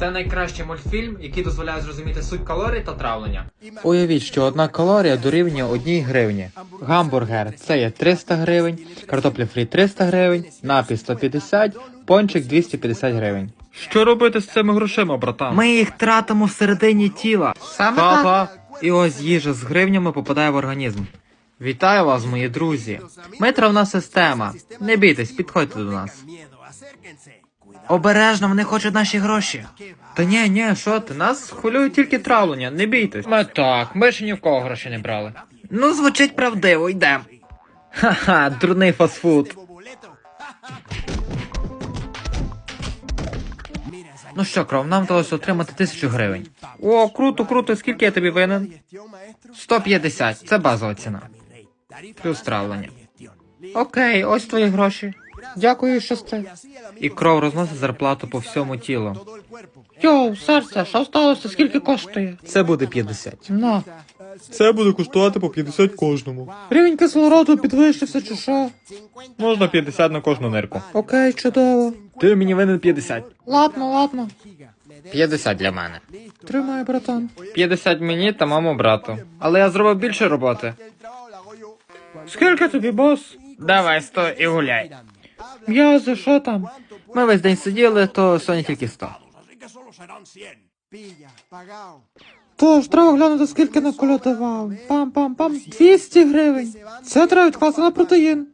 Це найкращий мультфільм, який дозволяє зрозуміти суть калорій та травлення. Уявіть, що одна калорія дорівнює одній гривні. Гамбургер це є 300 гривень, картопля фрі 300 гривень, напій 150, пончик 250 гривень. Що робити з цими грошима, братан? Ми їх тратимо всередині тіла. Саме Та-та. І ось їжа з гривнями попадає в організм. Вітаю вас, мої друзі. Ми травна система. Не бійтесь, підходьте до нас. Обережно, вони хочуть наші гроші. Та ні, ні, що ти? Нас хвилює тільки травлення, не бійтесь. Ми так, ми ж ні в кого гроші не брали. Ну, звучить правдиво, йдем. Ха-ха, дурний фастфуд. Ну що, кров, нам вдалося отримати тисячу гривень. О, круто, круто, скільки я тобі винен? 150, це базова ціна. Плюс травлення. Окей, ось твої гроші. Дякую, що сте. І кров розносить зарплату по всьому тілу. Йоу, серце, що сталося? Скільки коштує? Це буде 50. На. Це буде коштувати по 50 кожному. Рівень кислороду підвищився чи що? Можна 50 на кожну нирку. Окей, чудово. Ти мені винен 50. Ладно, ладно. 50 для мене. Тримай, братан. 50 мені та маму брату. Але я зробив більше роботи. Скільки тобі, бос? Давай 100 і гуляй. М'язи, що там? Ми весь день сиділи, то сьогодні тільки 100. Тож, треба глянути, скільки наколядував. Пам-пам-пам, 200 гривень. Це треба відкласти на протеїн.